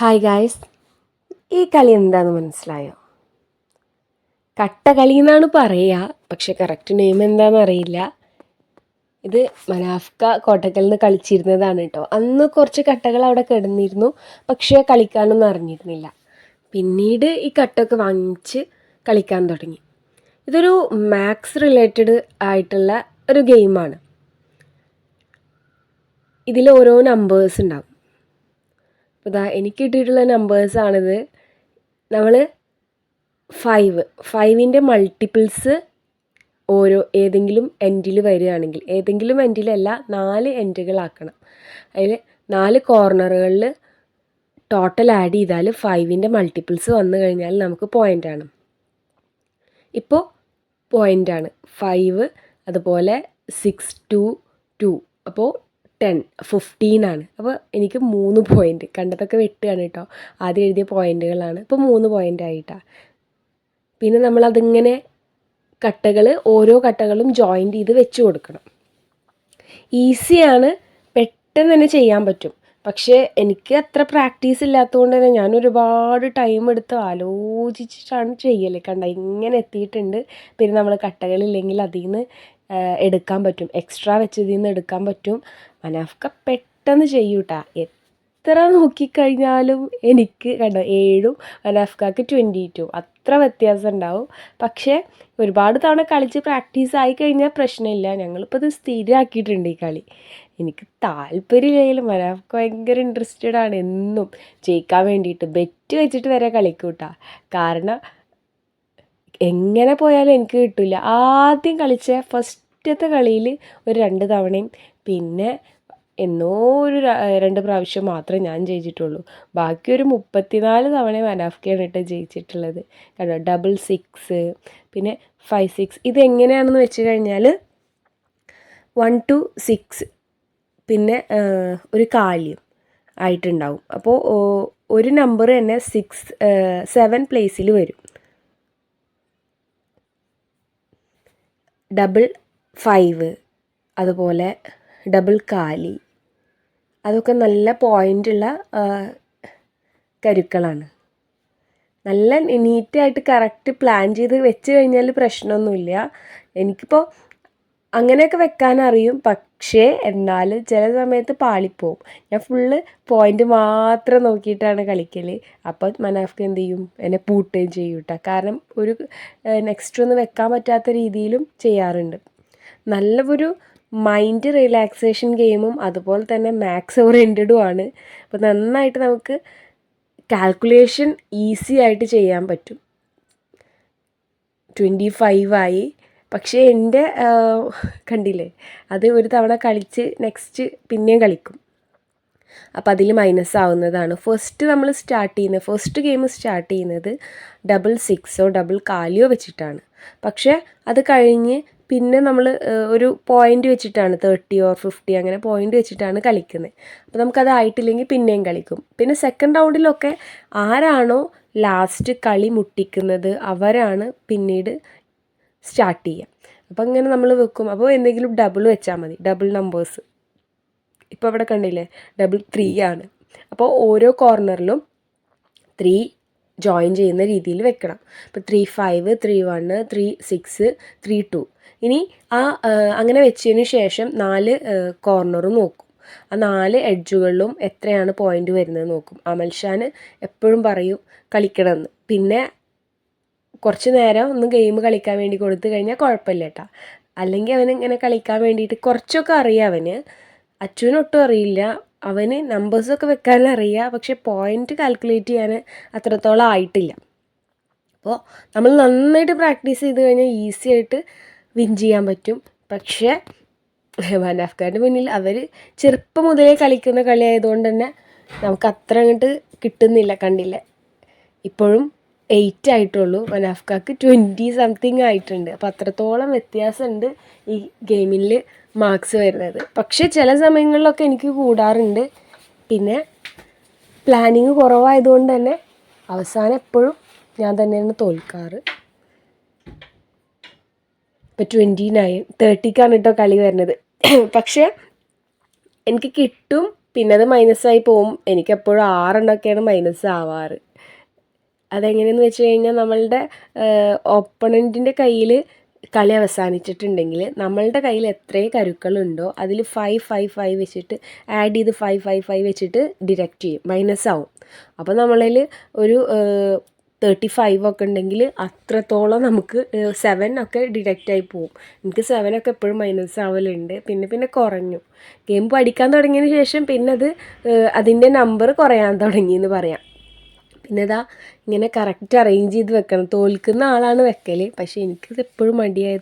Hi guys ഈ കളി എന്താണെന്ന് മനസ്സിലായോ? കട്ട കളി എന്നാണ് പറയുക പക്ഷെ കറക്റ്റ് നെയിം എന്താണെന്ന് അറിയില്ല. ഇത് മനാഫ്ക കോട്ടക്കലിൽ നിന്ന് കളിച്ചിരുന്നതാണ് കേട്ടോ അന്ന് കുറച്ച് കട്ടകൾ അവിടെ കിടന്നിരുന്നു പക്ഷേ കളിക്കാനൊന്നും അറിഞ്ഞിരുന്നില്ല. പിന്നീട് ഈ കട്ടൊക്കെ വാങ്ങിച്ച് കളിക്കാൻ തുടങ്ങി. ഇതൊരു മാത്സ് റിലേറ്റഡ് ആയിട്ടുള്ള ഒരു ഗെയിമാണ് ഇതിൽ ഓരോ നമ്പേഴ്സ് അപ്പോൾ ഇതാ എനിക്ക് കിട്ടിയിട്ടുള്ള നമ്പേഴ്സാണിത് നമ്മൾ ഫൈവ് ഫൈവിന്റെ മൾട്ടിപ്പിൾസ് ഓരോ ഏതെങ്കിലും എൻഡിൽ വരികയാണെങ്കിൽ ഏതെങ്കിലും എൻഡിലല്ല നാല് എൻഡുകളാക്കണം അതിൽ നാല് കോർണറുകളിൽ ടോട്ടൽ ആഡ് ചെയ്താൽ ഫൈവിന്റെ മൾട്ടിപ്പിൾസ് വന്നു കഴിഞ്ഞാൽ നമുക്ക് പോയിന്റാണ് ഇപ്പോൾ പോയിന്റാണ് ഫൈവ് അതുപോലെ സിക്സ് ടു ടു അപ്പോൾ ടെൻ ഫിഫ്റ്റീൻ ആണ്. അപ്പോൾ എനിക്ക് മൂന്ന് പോയിന്റ് കണ്ടതൊക്കെ വെട്ടുകയാണ് കേട്ടോ ആദ്യം എഴുതിയ പോയിന്റുകളാണ് ഇപ്പോൾ മൂന്ന് പോയിന്റ് ആയിട്ടാണ് പിന്നെ നമ്മളതിങ്ങനെ കട്ടകൾ ഓരോ കട്ടകളും ജോയിന്റ് ചെയ്ത് വെച്ച് കൊടുക്കണം. ഈസിയാണ് പെട്ടെന്ന് തന്നെ ചെയ്യാൻ പറ്റും. പക്ഷേ എനിക്ക് അത്ര പ്രാക്ടീസ് ഇല്ലാത്തതുകൊണ്ട് തന്നെ ഞാൻ ഒരുപാട് ടൈം എടുത്ത് ആലോചിച്ചിട്ടാണ് ചെയ്യൽ കണ്ട? ഇങ്ങനെ എത്തിയിട്ടുണ്ട്. പിന്നെ നമ്മൾ കട്ടകളില്ലെങ്കിൽ അതിൽ നിന്ന് എടുക്കാൻ പറ്റും. എക്സ്ട്രാ വെച്ചതിൽ നിന്ന് എടുക്കാൻ പറ്റും. മനാഫ്ക പെട്ടെന്ന് ചെയ്യൂട്ടാ. എത്ര നോക്കിക്കഴിഞ്ഞാലും എനിക്ക് കണ്ടോ ഏഴും മനാഫ്കാക്ക് ട്വന്റി ടു അത്ര വ്യത്യാസം ഉണ്ടാവും. പക്ഷേ ഒരുപാട് തവണ കളിച്ച് പ്രാക്ടീസ് ആയി കഴിഞ്ഞാൽ പ്രശ്നമില്ല. ഞങ്ങളിപ്പോൾ ഇത് സ്ഥിരമാക്കിയിട്ടുണ്ട് ഈ കളി. എനിക്ക് താല്പര്യമില്ലെങ്കിലും മനാഫ്ക ഭയങ്കര ഇൻട്രസ്റ്റഡ് ആണ് എന്നും. ജയിക്കാൻ വേണ്ടിയിട്ട് ബെറ്റ് വെച്ചിട്ട് വരെ കളിക്കൂട്ടാ. കാരണം എങ്ങനെ പോയാലും എനിക്ക് കിട്ടില്ല ആദ്യം കളിച്ച ഫസ്റ്റത്തെ കളിയിൽ ഒരു രണ്ട് തവണയും പിന്നെ എന്നോ ഒരു രണ്ട് പ്രാവശ്യം മാത്രമേ ഞാൻ ജയിച്ചിട്ടുള്ളൂ. ബാക്കി ഒരു മുപ്പത്തിനാല് തവണ മനാഫ്കയാണ് കേട്ടോ ജയിച്ചിട്ടുള്ളത്. കണ്ടോ? ഡബിൾ സിക്സ് പിന്നെ ഫൈവ് സിക്സ് ഇതെങ്ങനെയാണെന്ന് വെച്ച് കഴിഞ്ഞാൽ വൺ ടു സിക്സ് പിന്നെ ഒരു കാല്യം ആയിട്ടുണ്ടാവും. അപ്പോൾ ഒരു നമ്പർ തന്നെ സിക്സ് സെവൻ പ്ലേസിൽ വരും. ഡബിൾ ഫൈവ് അതുപോലെ ഡബിൾ കാലി അതൊക്കെ നല്ല പോയിന്റുള്ള കരുക്കളാണ്. നല്ല നീറ്റായിട്ട് കറക്റ്റ് പ്ലാൻ ചെയ്ത് വെച്ച് കഴിഞ്ഞാൽ പ്രശ്നമൊന്നുമില്ല. എനിക്കിപ്പോൾ അങ്ങനെയൊക്കെ വെക്കാൻ അറിയും പക്ഷേ എന്നാലും ചില സമയത്ത് പാളിപ്പോവും. ഞാൻ ഫുള്ള് പോയിന്റ് മാത്രം നോക്കിയിട്ടാണ് കളിക്കൽ അപ്പോൾ മനാഫ്ക്ക് എന്ത് ചെയ്യും? എന്നെ പൂട്ടുകയും ചെയ്യും കേട്ടോ കാരണം ഒരു നെക്സ്റ്റ് ഒന്നും വെക്കാൻ പറ്റാത്ത രീതിയിലും ചെയ്യാറുണ്ട്. നല്ല ഒരു മൈൻഡ് റിലാക്സേഷൻ ഗെയിമും അതുപോലെ തന്നെ മാത്സ് ഓറിയന്റഡും ആണ്. അപ്പോൾ നന്നായിട്ട് നമുക്ക് കാൽക്കുലേഷൻ ഈസി ആയിട്ട് ചെയ്യാൻ പറ്റും. ട്വന്റി ഫൈവ് ആയി പക്ഷേ എന്റെ കണ്ടില്ലേ? അത് ഒരു തവണ കളിച്ച് നെക്സ്റ്റ് പിന്നെയും കളിക്കും. അപ്പോൾ അതിൽ മൈനസ് ആവുന്നതാണ്. ഫസ്റ്റ് നമ്മൾ സ്റ്റാർട്ട് ചെയ്യുന്നത് ഫസ്റ്റ് ഗെയിം സ്റ്റാർട്ട് ചെയ്യുന്നത് ഡബിൾ സിക്സോ ഡബിൾ കാലിയോ വെച്ചിട്ടാണ്. പക്ഷേ അത് കഴിഞ്ഞ് പിന്നെ നമ്മൾ ഒരു പോയിന്റ് വെച്ചിട്ടാണ് തേർട്ടി ഓർ ഫിഫ്റ്റി അങ്ങനെ പോയിന്റ് വെച്ചിട്ടാണ് കളിക്കുന്നത്. അപ്പോൾ നമുക്കത് ആയിട്ടില്ലെങ്കിൽ പിന്നെയും കളിക്കും. പിന്നെ സെക്കൻഡ് റൗണ്ടിലൊക്കെ ആരാണോ ലാസ്റ്റ് കളി മുട്ടിക്കുന്നത് അവരാണ് പിന്നീട് സ്റ്റാർട്ട് ചെയ്യാം. അപ്പോൾ അങ്ങനെ നമ്മൾ വെക്കും. അപ്പോൾ എന്തെങ്കിലും ഡബിൾ വെച്ചാൽ മതി. ഡബിൾ നമ്പേഴ്സ് ഇപ്പോൾ അവിടെ കണ്ടില്ലേ? ഡബിൾ ത്രീ ആണ്. അപ്പോൾ ഓരോ കോർണറിലും ത്രീ ജോയിൻ ചെയ്യുന്ന രീതിയിൽ വെക്കണം. ഇപ്പോൾ three five three one three six three two ഇനി ആ അങ്ങനെ വെച്ചതിന് ശേഷം നാല് കോർണറും നോക്കും. ആ നാല് എഡ്ജുകളിലും എത്രയാണ് പോയിന്റ് വരുന്നത് നോക്കും. അമൽഷാൻ എപ്പോഴും പറയും കളിക്കണമെന്ന്. പിന്നെ കുറച്ച് നേരം ഒന്ന് ഗെയിം കളിക്കാൻ വേണ്ടി കൊടുത്തു കഴിഞ്ഞാൽ കുഴപ്പമില്ല കേട്ടോ അല്ലെങ്കിൽ അവൻ ഇങ്ങനെ കളിക്കാൻ വേണ്ടിയിട്ട് കുറച്ചൊക്കെ അറിയാം അവന്. അച്ഛനൊട്ടും അറിയില്ല. അവന് നമ്പേഴ്സൊക്കെ വെക്കാൻ അറിയാം. പക്ഷെ പോയിന്റ് കാൽക്കുലേറ്റ് ചെയ്യാൻ അത്രത്തോളം ആയിട്ടില്ല. അപ്പോൾ നമ്മൾ നന്നായിട്ട് പ്രാക്ടീസ് ചെയ്ത് കഴിഞ്ഞാൽ ഈസി ആയിട്ട് വിൻ ചെയ്യാൻ പറ്റും. പക്ഷേ മനാഫ്കാരുടെ മുന്നിൽ അവർ ചെറുപ്പം മുതലേ കളിക്കുന്ന കളി ആയതുകൊണ്ട് തന്നെ നമുക്ക് അത്ര അങ്ങോട്ട് കിട്ടുന്നില്ല കണ്ടില്ല. ഇപ്പോഴും എയ്റ്റ് ആയിട്ടുള്ളൂ. മനാഫ്കാക്ക് ട്വന്റി സംതിങ് ആയിട്ടുണ്ട്. അപ്പോൾ അത്രത്തോളം വ്യത്യാസമുണ്ട് ഈ ഗെയിമിൽ മാർക്സ് വരുന്നത്. പക്ഷേ ചില സമയങ്ങളിലൊക്കെ എനിക്ക് കൂടാറുണ്ട്. പിന്നെ പ്ലാനിങ് കുറവായതുകൊണ്ട് തന്നെ അവസാനം എപ്പോഴും ഞാൻ തന്നെയാണ് തോൽക്കാറ്. ഇപ്പം ട്വന്റി നയൻ തേർട്ടിക്കാണ് കേട്ടോ കളി വരുന്നത്. പക്ഷേ എനിക്ക് കിട്ടും പിന്നെ അത് മൈനസ് മൈനസായി പോവും. എനിക്കെപ്പോഴും ആറെണ്ണമൊക്കെയാണ് മൈനസ് ആവാറ്. അതെങ്ങനെയെന്ന് വെച്ച് കഴിഞ്ഞാൽ നമ്മളുടെ ഓപ്പണന്റിന്റെ കയ്യിൽ കളി അവസാനിച്ചിട്ടുണ്ടെങ്കിൽ നമ്മളുടെ കയ്യിൽ എത്രയും കരുക്കളുണ്ടോ അതിൽ ഫൈവ് ഫൈവ് ഫൈവ് വെച്ചിട്ട് ആഡ് ചെയ്ത് ഫൈവ് ഫൈവ് ഫൈവ് വെച്ചിട്ട് ഡിഡക്റ്റ് ചെയ്യും മൈനസ് ആവും. അപ്പോൾ നമ്മളിൽ ഒരു തേർട്ടി ഫൈവ് ഒക്കെ ഉണ്ടെങ്കിൽ അത്രത്തോളം നമുക്ക് സെവൻ ഒക്കെ ഡിഡക്റ്റ് ആയി പോവും. എനിക്ക് സെവൻ ഒക്കെ എപ്പോഴും മൈനസ് ആവലുണ്ട്. പിന്നെ പിന്നെ കുറഞ്ഞു. ഗെയിം പഠിക്കാൻ തുടങ്ങിയതിന് ശേഷം പിന്നെ അത് അതിന്റെ നമ്പർ കുറയാൻ തുടങ്ങി എന്ന് പറയാം. പിന്നെ ഇതാ ഇങ്ങനെ കറക്റ്റ് അറേഞ്ച് ചെയ്ത് വെക്കണം. തോൽക്കുന്ന ആളാണ് വെക്കൽ പക്ഷേ എനിക്കിത് എപ്പോഴും മടിയായത്